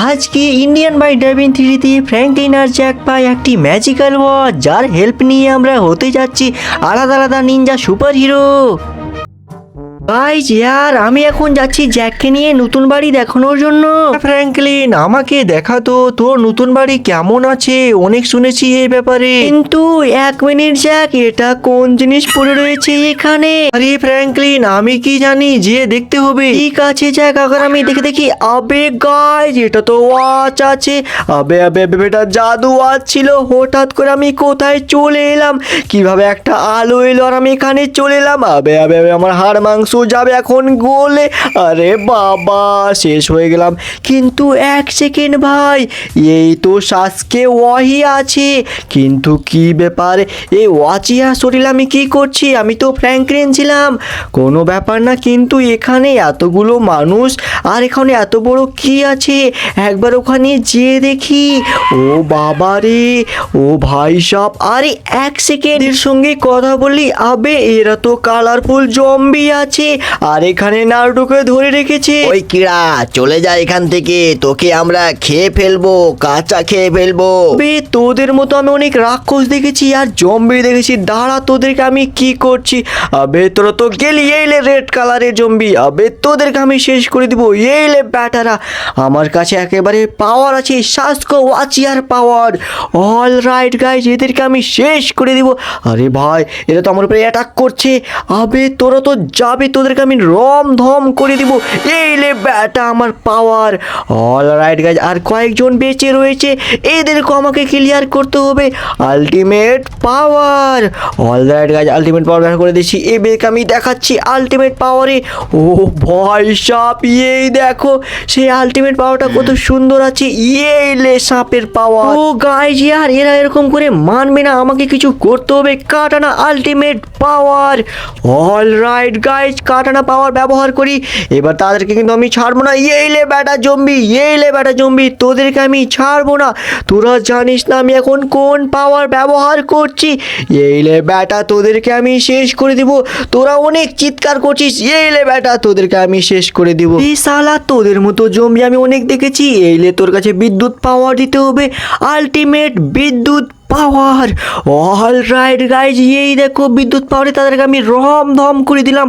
আজকে Indian by driving থ্রিতে Franklin আর জ্যাক পায় একটি ম্যাজিক্যাল ওয়াচ যার হেল্প নিয়ে আমরা হতে যাচ্ছি আলাদা আলাদা নিনজা সুপার হিরো ভাই ইয়ার আমি এখন যাচ্ছি জ্যাককে নিয়ে নতুন বাড়ি দেখানোর জন্য। ফ্র্যাঙ্কলিন আমাকে দেখাতো তোর নতুন বাড়ি কেমন আছে? অনেক শুনেছি এই ব্যাপারে। কিন্তু এক মিনিট জ্যাক এটা কোন জিনিস পড়ে রয়েছে এখানে? আরে ফ্র্যাঙ্কলিন আমি কি জানি? যে দেখতে হবে। ঠিক আছে জ্যাক আগে আমি দেখে দেখি। আবে গাইজ এটা তো ওয়াচ আছে। আবে আবে আবে এটা জাদু ওয়াচ ছিল। হঠাৎ করে আমি কোথায় চলে এলাম? কীভাবে একটা আলো এলো আর আমি এখানে চলে এলাম? আবে আবে আবে আমার হাড় মাংস যাবে এখন গোলে। আরে বাবা, শেষ হয়ে গেলাম। কিন্তু এক সেকেন্ড ভাই, এই তো শ্বাসকে ওয়াহি আছে। কিন্তু কি ব্যাপার? এই ওয়াচিয়া শরীর আমি কি করছি? আমি তো ফ্র্যাঙ্কলিন ছিলাম। কোনো ব্যাপার না, কিন্তু এখানে এতগুলো মানুষ, আর এখানে এত বড় কি আছে? একবার ওখানে যেয়ে দেখি। ও বাবা রে, ও ভাই সব। আরে এক সেকেন্ডের সঙ্গে কথা বলি। আবে, এরা তো কালারফুল জম্বি আছে। আর এখানে নারুটোকে ধরে রেখেছে। ওই কিড়া চলে যা এখান থেকে তোকে আমরা খেয়ে ফেলব কাঁচা খেয়ে ফেলব। বে তোদের মতো আমি অনেক রাক্ষস দেখেছি আর জম্বি দেখেছি। দাঁড়া তোদেরকে আমি কি করছি? আবে তোরা তো গেলি এলে রেড কালারের জম্বি। আবে তোদেরকে আমি শেষ করে দিব এলে ব্যাটারা। আমার কাছে একেবারে পাওয়ার আছে শাসকো ওয়াচিয়ার পাওয়ার অল রাইট গাইজ এদেরকে আমি শেষ করে দিব। আরে ভাই এরা তো আমার উপরে অ্যাটাক করছে। আবে তোরা তো যাবে তোদেরকে আমি রম ধম করে দিব। এইলে ব্যাটা আমার পাওয়ার অল রাইট গাইজ আর কয়েকজন বেঁচে রয়েছে। এদেরকে আমাকে ক্লিয়ার করতে হবে। Ultimate power all right guys ultimate power করে দিচ্ছি। এদেরকে আমি দেখাচ্ছি আলটিমেট পাওয়ারে ও ভয় সাপ এই দেখো, সেই আলটিমেট পাওয়ারটা কত সুন্দর আছে। ইয়েলে সাপের পাওয়ার ও গাইজ ইয়ার, এরা এরকম করে মানবে না। আমাকে কিছু করতে হবে। Katana ultimate power all right guys katana power ব্যবহার করি। এবার তাদেরকে কিন্তু আমি ছাড়বো না। এইলে ব্যাটা জম্বি এইলে ব্যাটা জম্বি, তোদেরকে আমি ছাড়বো না। তোরা জানিস না আমি এখন কোন পাওয়ার ব্যবহার করছি। এইলে ব্যাটা তোদেরকে আমি শেষ করে দিব। তোরা অনেক চিৎকার করছিস। এইলে ব্যাটা তোদেরকে আমি শেষ করে দিব। এই সালা তোদের মতো জম্বি আমি অনেক দেখেছি। এইলে তোর কাছে বিদ্যুৎ পাওয়ার দিতে হবে। আলটিমেট বিদ্যুৎ পাওয়ার অল রাইট গাইজ এই দেখো বিদ্যুৎ পাওয়ারে তাদেরকে আমি রম ধম করে দিলাম।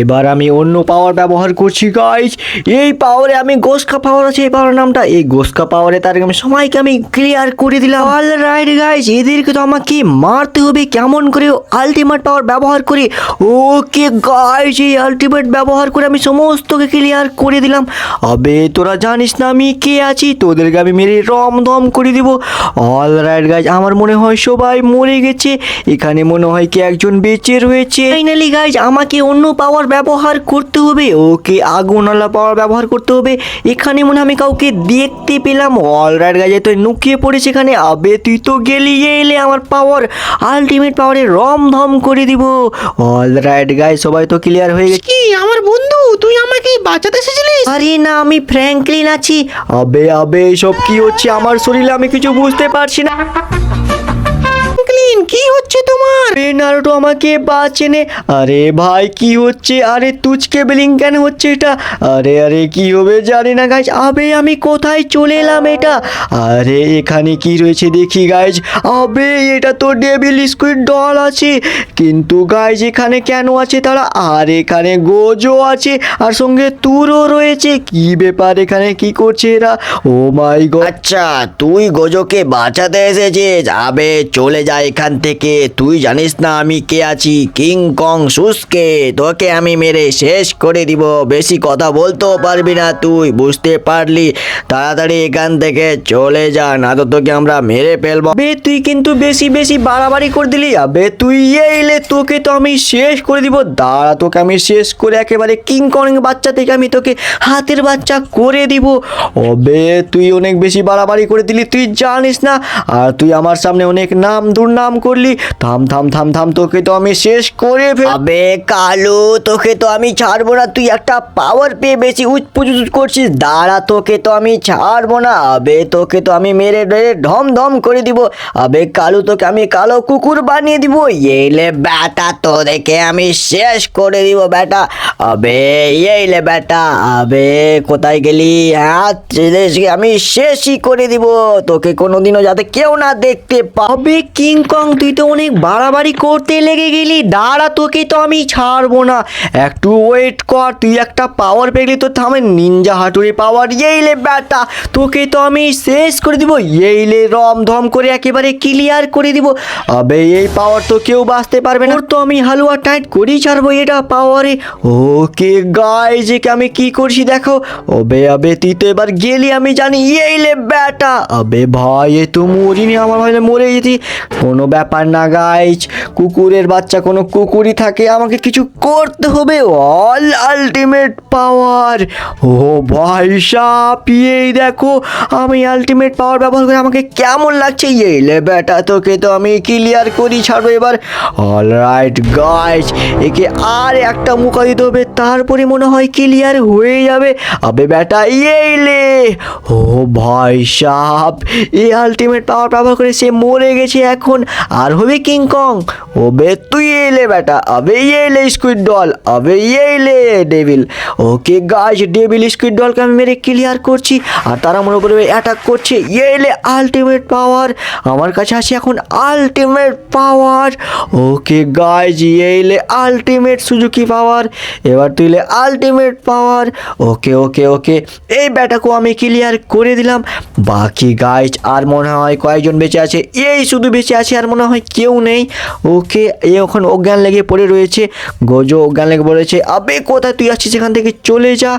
এবার আমি অন্য পাওয়ার ব্যবহার করছি গাইজ এই পাওয়ারে আমি গোসকা পাওয়ার আছে, এই পাওয়ার নামটা। এই গোসকা পাওয়ারে তাদেরকে আমি, সবাইকে আমি ক্লিয়ার করে দিলাম। অল রাইট গাইজ এদেরকে তো আমাকে মারতে হবে, কেমন করে আলটিমেট পাওয়ার ব্যবহার করে? ওকে গাইজ এই আলটিমেট ব্যবহার করে আমি সমস্তকে ক্লিয়ার করে দিলাম। আবে, তোরা জানিস না আমি কে আছি? তোদেরকে আমি মেরে রম ধম করে দিব। অল রাইট গাইজ আমার মনে হয় সবাই মরে গেছে। এখানে মনে হয় কি একজন বেঁচে রয়েছে। ফাইনালি গাইজ আমাকে অন্য পাওয়ার ব্যবহার করতে হবে। ওকে আগুনওয়ালা পাওয়ার ব্যবহার করতে হবে। এখানে মনে আমি কাউকে দেখতে পেলাম। অল রাইট গাইজ তো নুকিয়ে পড়েছে এখানে। আবে, তুই তো গেলি এলে আমার পাওয়ার আলটিমেট পাওয়ারে রম ধম করে দিব। অল রাইট গাইজ সবাই তো ক্লিয়ার হয়ে গেছে। আমার বন্ধু তুই আমাকে বাঁচাতে এসেছিলিস? আরে না আমি ফ্র্যাঙ্কলিন আছি। আবে আবে এসব কি হচ্ছে? আমার শরীরে আমি কিছু বুঝতে পারছি না। ক্লিন কি হচ্ছে তোমার? নারুটো আমাকে বাঁচেনে। আরে ভাই, কি হচ্ছে? আরে তুচকে বিলিং কেন হচ্ছে এটা? আরে আরে, কি হবে জানি না গাইজ আবে, আমি কোথায় চলে এলাম এটা? আরে, এখানে কি রয়েছে দেখি গাইজ আবে, এটা তো ডেভিল স্কুইড ডল আছে। কিন্তু গাইজ এখানে কেন আছে তারা? আর এখানে গোজো আছে, আর সঙ্গে তুরও রয়েছে। কি ব্যাপার এখানে? কি করছে এরা? ও মাই গড আচ্ছা তুই গোজোকে বাঁচাতে এসেছিস। আবে, চলে যা এখান থেকে। তুই জানিস না আমি কে আছি? কিং কং সুসকে তোকে আমি মেরে শেষ করে দিব। বেশি কথা বলতেও পারবি না তুই, বুঝতে পারলি? তাড়াতাড়ি এখান থেকে চলে যা না তো তোকে আমরা মেরে ফেলব। বে, তুই কিন্তু বেশি বেশি বাড়াবাড়ি করে দিলি। আবে, তুই এলে তোকে তো আমি শেষ করে দিব। দাঁড়া, তোকে আমি শেষ করে একেবারে কিং কং বাচ্চা থেকে আমি তোকে হাতের বাচ্চা করে দিব। অবে, তুই অনেক বেশি বাড়াবাড়ি করে দিলি, তুই জানিস না? আর তুই আমার সামনে অনেক নাম দুর্নাম করলি। থাম থাম থাম থাম তোকে তো আমি শেষ করে আবে কালু তোকে তো আমি ছাড়বো না। তুই একটা পাওয়ার পেয়ে বেশি উৎপুজুত করছিস। দাঁড়া তোকে তো আমি ছাড়বো না। আবে তোকে তো আমি মেরে মেরে ঢম ঢম করে দিব। আবে কালু তোকে আমি কালো কুকুর বানিয়ে দিব। এইলে ব্যাটা তোদেরকে আমি শেষ করে দিব ব্যাটা। আবে এইলে ব্যাটা আবে কোথায় গেলি? হ্যাঁ আমি শেষই করে দিব। তোকে কোনোদিনও যাতে কেউ না দেখতে পা আবে কিং কং তুই তো অনেক বাড়াবাড়ি করতে লেগে গেলি। দাঁড়া, তোকে তো আমি ছাড়বো না। একটু ওয়েট কর, তুই একটা পাওয়ার পেলি তো থামে নিনজা হাতুড়ি পাওয়ার এইলে ব্যাটা, তোকে তো আমি শেষ করে দিব। এইলে রম ধম করে একেবারে ক্লিয়ার করে দিব। আবে, এই পাওয়ার তো কেউ বাঁচতে পারবে না। তো আমি হালুয়া টাইট করেই ছাড়বো এটা পাওয়ারে ওকে গায়ে যে আমি কি করছি দেখো। ওবে, আবে, তুই তো এবার গেলি, আমি জানি। এইলে ব্যাটা, আবে ভাই, এ তো মরিনি, আমার ভাই মরে যেতি কোনো ব্যাপার না গাইজ কুকুরের বাচ্চা, কোনো কুকুরই থাকে, আমাকে কিছু করতে হবে। অল আলটিমেট পাওয়ার ও ভাই সাপ এই দেখো, আমি আলটিমেট পাওয়ার ব্যবহার করে আমাকে কেমন লাগছে? এইলে ব্যাটা তোকে তো আমি ক্লিয়ার করি ছাড়বো এবার। অল রাইট গাইজ একে আর একটা মুখা দিতে হবে, তারপরে মনে হয় ক্লিয়ার হয়ে যাবে। আবে ব্যাটা এইলে ও ভাই সাপ, এই আলটিমেট পাওয়ার ব্যবহার করে সে মরে গেছে এখন। আর হবে কিংকং ও বে তুই এলে বেটা, আবে এলে স্কুইড ডল, আবে এলে ডেভিল। ওকে গাছ ডেভিল স্কুইড ডলকে আমি মেরে ক্লিয়ার করছি, আর তারা মনে করে অ্যাটাক করছে, এলে আলটিমেট পাওয়ার আমার কাছে আছে এখন আলটিমেট পাওয়ার ওকে গাইজ এলে আলটিমেট সুজুকি পাওয়ার এবার তুইলে আলটিমেট পাওয়ার ওকে ওকে ওকে, এই ব্যাটাকেও আমি ক্লিয়ার করে দিলাম। বাকি গাইজ আর মনে হয় কয়েকজন বেঁচে আছে, এই শুধু বেঁচে আছে আর মনে হয় কেউ নেই। ওকে, এ ওখানে অজ্ঞান লেগে পড়ে রয়েছে। গোজো অজ্ঞান লেগে পড়েছে আবে, কোথায় তুই আছিস? এখান থেকে চলে যা।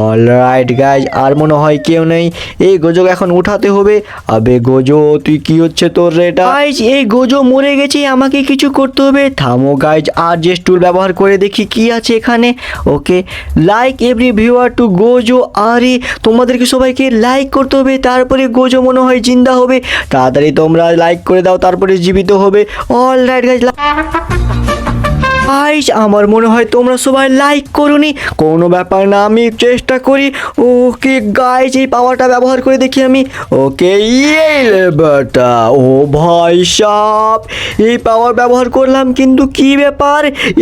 অল রাইট গাইজ আর মনে হয় কেউ নেই। এই গোজোকে এখন উঠাতে হবে। আবে, গোজো, তুই কি হচ্ছে তোর রেটা? গাইজ এই গোজো মরে গেছে, আমাকে কিছু করতে হবে। থামো গাইজ আর যে টুল ব্যবহার করে দেখি কি আছে এখানে। Okay like every viewer to Gojo. আরে, তোমাদেরকে সবাইকে লাইক করতে হবে। তারপরে গোজো মনে হয় জিন্দা হবে। তাড়াতাড়ি তোমরা লাইক করে দাও, তারপরে জীবিত হবে। অল রাইট গাইজ গাইস আমার মনে হয় তোমরা সবাই লাইক করুনি। কোনো ব্যাপার না, আমি চেষ্টা করি। ওকে গাইস এই পাওয়ারটা ব্যবহার করে দেখি আমি। ওকে ইয়ে ও ভাই, সাপ। এই পাওয়ার ব্যবহার করলাম, কিন্তু কি ব্যাপার?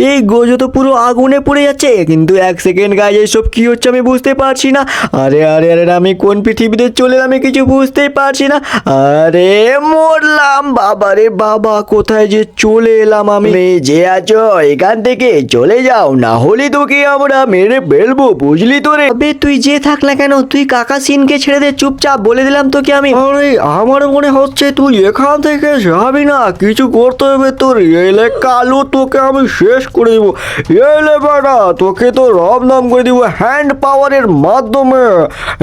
এই গোজো তো পুরো আগুনে পড়ে যাচ্ছে। কিন্তু এক সেকেন্ড গাইজ এইসব কি হচ্ছে আমি বুঝতে পারছি না। আরে আরে আরে, আমি কোন পৃথিবীতে চলে আমি কিছু বুঝতেই পারছি না। আরে, মরলাম বাবা রে বাবা, কোথায় যে চলে এলাম আমি? যে আছো এখান থেকে চলে যাও না হলে তোকে আমরা মেরে ফেলব বুঝলি তো রে? তবে তুই যে থাক না কেন তুই কাকা সিনকে ছেড়ে দে চুপচাপ বলে দিলাম তোকে আমি। আরে আমার মনে হচ্ছে তুই এখান থেকে যাবি না কিছু করতে হবে তোর। এলে কালো তোকে আমি শেষ করে দিব। এলে বেটা তোকে তো রব নাম করে দিব হ্যান্ড পাওয়ারের মাধ্যমে।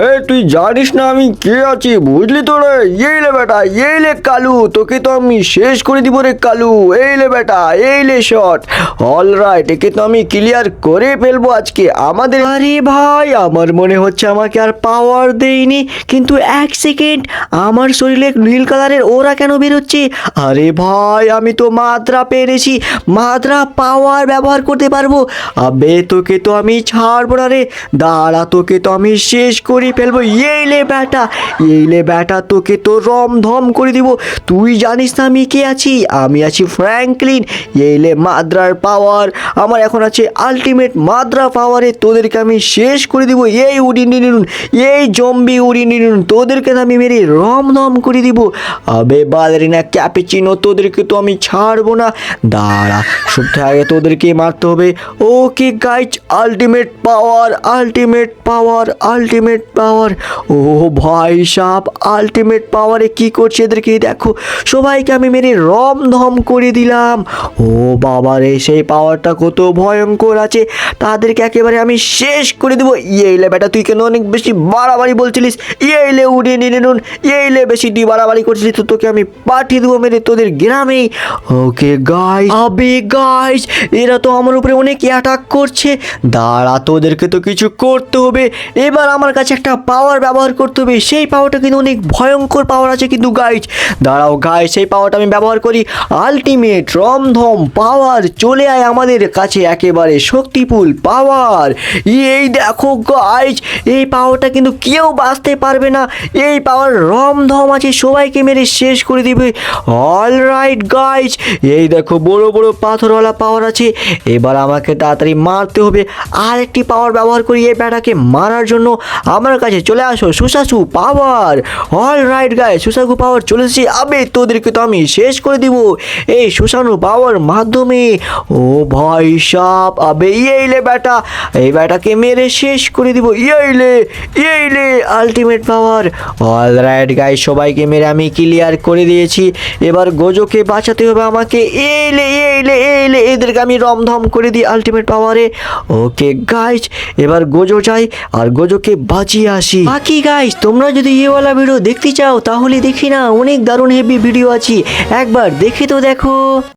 এ তুই জানিস না আমি কে আছি বুঝলি তো রে? এইলে বেটা এইলে কালু তোকে তো আমি শেষ করে দিব রে কালু। এইলে বেটা এইলে শট অল রাইট একে তো আমি ক্লিয়ার করে ফেলব আজকে। আমাদের আরে ভাই, আমার মনে হচ্ছে আমাকে আর পাওয়ার দেয়নি। কিন্তু এক সেকেন্ড আমার শরীরে নীল কালারের ওরা কেন বেরোচ্ছে? আরে ভাই, আমি তো মাত্রা পেরেছি। মাত্রা পাওয়ার ব্যবহার করতে পারব। আবে, তোকে তো আমি ছাড়বো না রে। দাঁড়া, তোকে তো আমি শেষ করে ফেলব। এইলে ব্যাটা এইলে ব্যাটা, তোকে তো রম ধম করে দিব। তুই জানিস না আমি কে আছি? আমি আছি ফ্র্যাঙ্কলিন এইলে মাদ্রার পাওয়ার আমার এখন আছে আলটিমেট মাদ্রা পাওয়ারে তোদেরকে আমি শেষ করে দিব। এই উড়িয়ে নিনুন এই জম্বি উড়িয়ে নিনুন তোদেরকে তো আমি মেরে রম ধম করে দিব। আবে বালারিনা ক্যাপেচিনো তোদেরকে তো আমি ছাড়বো না। দাঁড়া, সবথেকে আগে তোদেরকে মারতে হবে। Okay guys ultimate power ultimate power ultimate power ও ভাই সাপ আলটিমেট পাওয়ারে কি করছে এদেরকে দেখো। সবাইকে আমি মেরে রম ধম করে দিলাম। ও বাবা রে সে সেই পাওয়ারটা কত ভয়ঙ্কর আছে, তাদেরকে একেবারে আমি শেষ করে দেবো। ইয়েলে বেটা, তুই কেন অনেক বেশি বাড়াবাড়ি বলছিলিস? ইয়েলে উড়িয়ে নিয়ে নুন। ইয়েলে বেশি তুই বাড়াবাড়ি করছিলিস, তো তোকে আমি পাঠিয়ে দেবো মেরে তোদের গ্রামেই ওকে গাইস আবে গাইস এরা তো আমার উপরে অনেক অ্যাটাক করছে। দাঁড়া, তোদেরকে তো কিছু করতে হবে। এবার আমার কাছে একটা পাওয়ার ব্যবহার করতে হবে। সেই পাওয়ারটা কিন্তু অনেক ভয়ঙ্কর পাওয়ার আছে কিন্তু গাইজ দাঁড়াও গাইজ সেই পাওয়ারটা আমি ব্যবহার করি। আলটিমেট রমধম পাওয়ার চলে আয় আমাদের কাছে একেবারে শক্তিপুল পাওয়ার এই দেখো গাইজ এই পাওয়ারটা কিন্তু কেউ বাঁচতে পারবে না। এই পাওয়ার রমধম আছে, সবাইকে মেরে শেষ করে দিবে। অল রাইট গাইজ এই দেখো বড় বড় পাথরওয়ালা পাওয়ার আছে। এবার আমাকে তাড়াতাড়ি মারতে হবে। আর একটি পাওয়ার ব্যবহার করি এই ব্যাটাকে মারার জন্য। আমার কাছে চলে আসো সুশাসু পাওয়ার অল রাইট গায়ে সুশাসু পাওয়ার চলে আবে, তোদেরকে তো আমি শেষ করে দিব। এই সুশানু পাওয়ার মাধ্যমে ও ভাই, সাপ। আবে, ইয়েইলে ব্যাটা। এই ব্যাটাকে মেরে শেষ করে দিব। ইয়েইলে ইয়েইলে ultimate power all right guy সবাইকে মেরে আমি ক্লিয়ার করে দিয়েছি। এবার গোজোকে বাঁচাতে হবে আমাকে। এলে এলে এলে এদেরকে আমি রমধম করে দিই আলটিমেট পাওয়ারে ওকে গাইজ এবার গোজো যাই আর গোজোকে বাঁচিয়ে আসি। বাকি গাইজ তোমরা যদি ইয়েওয়ালা ভিডিও দেখতে চাও, তাহলে দেখি না, অনেক দারুণ হেভি ভিডিও আছে। একবার দেখে তো দেখো।